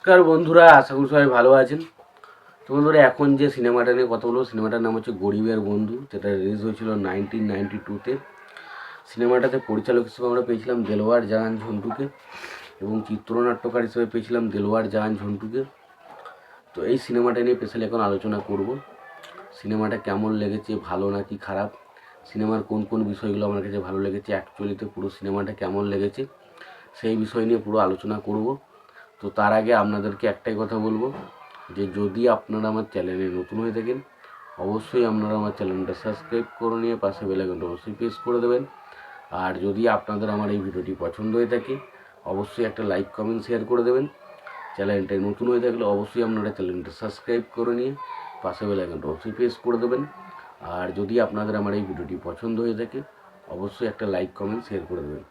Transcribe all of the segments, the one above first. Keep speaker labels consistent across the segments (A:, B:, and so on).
A: নমস্কার বন্ধুরা, আশা করি সবাই ভালো আছেন। তো বন্ধুরা, এখন যে সিনেমাটা নিয়ে কথা বলব, সিনেমাটার নাম হচ্ছে গরিবের বন্ধু, যেটা রিলিজ হয়েছিল নাইনটিন নাইনটি টুতে সিনেমাটাতে পরিচালক হিসেবে আমরা পেয়েছিলাম দেলোয়ার জাহান ঝন্টুকে এবং চিত্রনাট্যকার হিসেবে পেয়েছিলাম দেলোয়ার জাহান ঝন্টুকে। তো এই সিনেমাটা নিয়ে স্পেশালি এখন আলোচনা করব। সিনেমাটা কেমন লেগেছে, ভালো নাকি খারাপ? সিনেমার কোন কোন বিষয়গুলো আমার কাছে ভালো লেগেছে? অ্যাকচুয়ালিতে পুরো সিনেমাটা কেমন লেগেছে? সেই বিষয় নিয়ে পুরো আলোচনা করব। তো তার আগে আপনাদেরকে একটাই কথা বলব যে যদি আপনারা আমার চ্যানেলে নতুন হয়ে থাকেন, অবশ্যই আপনারা আমার চ্যানেলটা সাবস্ক্রাইব করে নিয়ে পাশে বেলাইকনটা অবশ্যই প্রেস করে দেবেন। আর যদি আপনাদের আমার এই ভিডিওটি পছন্দ হয়ে থাকে, অবশ্যই একটা লাইক, কমেন্ট, শেয়ার করে দেবেন। চ্যানেলটায় নতুন হয়ে থাকলে অবশ্যই আপনারা চ্যানেলটা সাবস্ক্রাইব করে নিয়ে পাশে বেলাইকনটা অবশ্যই প্রেস করে দেবেন। আর যদি আপনাদের আমার এই ভিডিওটি পছন্দ হয়ে থাকে, অবশ্যই একটা লাইক, কমেন্ট, শেয়ার করে দেবেন।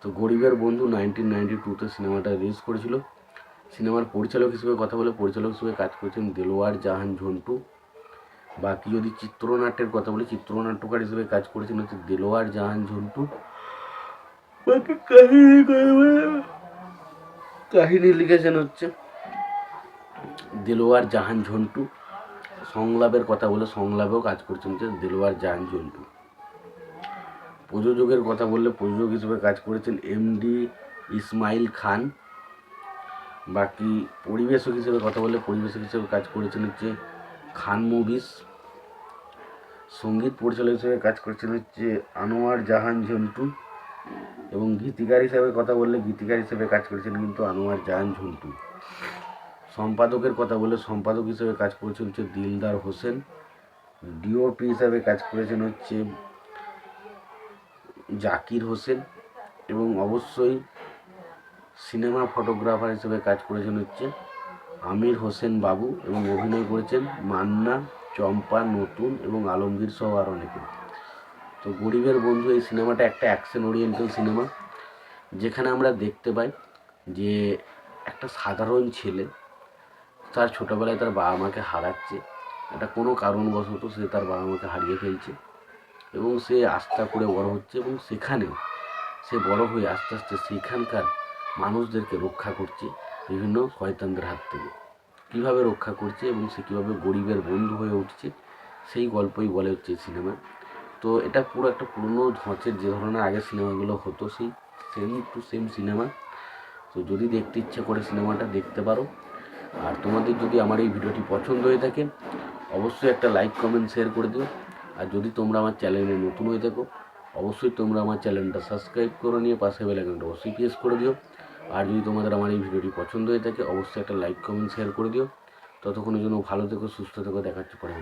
A: তো গরিবের বন্ধু নাইনটিন নাইনটি টুতে সিনেমাটা রিলিজ করেছিল। সিনেমার পরিচালক হিসেবে কথা বলে পরিচালক হিসেবে কাজ করেছেন দেলোয়ার জাহান ঝন্টু। বাকি যদি চিত্রনাট্যের কথা বলি, চিত্রনাট্যকার হিসেবে কাজ করেছেন হচ্ছে দেলোয়ার জাহান ঝন্টু। বাকি কাহিনী কাহিনী লিখেছেন হচ্ছে দেলোয়ার জাহান ঝন্টু। সংলাপের কথা বলে সংলাপেও কাজ করছেন হচ্ছে দেলোয়ার জাহান ঝন্টু। প্রযোজকের কথা বললে প্রযোজক হিসেবে কাজ করেছেন এমডি ইসমাইল খান। বাকি পরিবেশক হিসেবে কথা বললে পরিবেশক হিসেবে কাজ করেছেন হচ্ছে খান মুভিস। সংগীত পরিচালক হিসেবে কাজ করেছেন হচ্ছে আনোয়ার জাহান ঝন্টু। এবং গীতিকার হিসেবে কথা বললে গীতিকার হিসেবে কাজ করেছেন কিন্তু আনোয়ার জাহান ঝন্টু। সম্পাদকের কথা বলে সম্পাদক হিসেবে কাজ করেছেন হচ্ছে দিলদার হোসেন। ডিওপি হিসাবে কাজ করেছেন হচ্ছে জাকির হোসেন। এবং অবশ্যই সিনেমা ফটোগ্রাফার হিসেবে কাজ করেছেন হচ্ছে আমির হোসেন বাবু এবং অভিনয় করেছেন মান্না, চম্পা, নতুন এবং আলমগীর সহ আর অনেকে। তো গরিবের বন্ধু, এই সিনেমাটা একটা অ্যাকশন ওরিয়েন্টাল সিনেমা, যেখানে আমরা দেখতে পাই যে একটা সাধারণ ছেলে, তার ছোটোবেলায় তার বাবা মাকে হারাচ্ছে, এটা কোনো কারণবশত সে তার বাবা মাকে হারিয়ে ফেলছে এবং সে আস্থা করে বড় হচ্ছে এবং সেখানে সে বড় হয়ে আস্তে আস্তে সেখানকার মানুষদেরকে রক্ষা করছে বিভিন্ন শয়তানদের হাত থেকে। কীভাবে রক্ষা করছে এবং সে কীভাবে গরিবের বন্ধু হয়ে উঠছে, সেই গল্পই বলে হচ্ছে সিনেমা। তো এটা পুরো একটা পুরনো ধাঁচের যে ধরনের আগে সিনেমাগুলো হতো, সেই সেম টু সেম সিনেমা। তো যদি দেখতে ইচ্ছে করে সিনেমাটা দেখতে পারো। আর তোমাদের যদি আমার এই ভিডিওটি পছন্দ হয়ে থাকে, অবশ্যই একটা লাইক কমেন্ট শেয়ার করে দিও। আর যদি তোমরা আমার চ্যানেলে নতুন হয়ে থাকো, অবশ্যই তোমরা আমার চ্যানেলটা সাবস্ক্রাইব করে নিয়ে পাশে বেলাইকনটা অবশ্যই প্রেস করে দিও। আর যদি তোমাদের আমার এই ভিডিওটি পছন্দ হয়ে থাকে, অবশ্যই একটা লাইক কমেন্ট শেয়ার করে দিও। ততক্ষণের জন্য ভালো থেকো, সুস্থ থেকো, দেখাচ্ছে পরে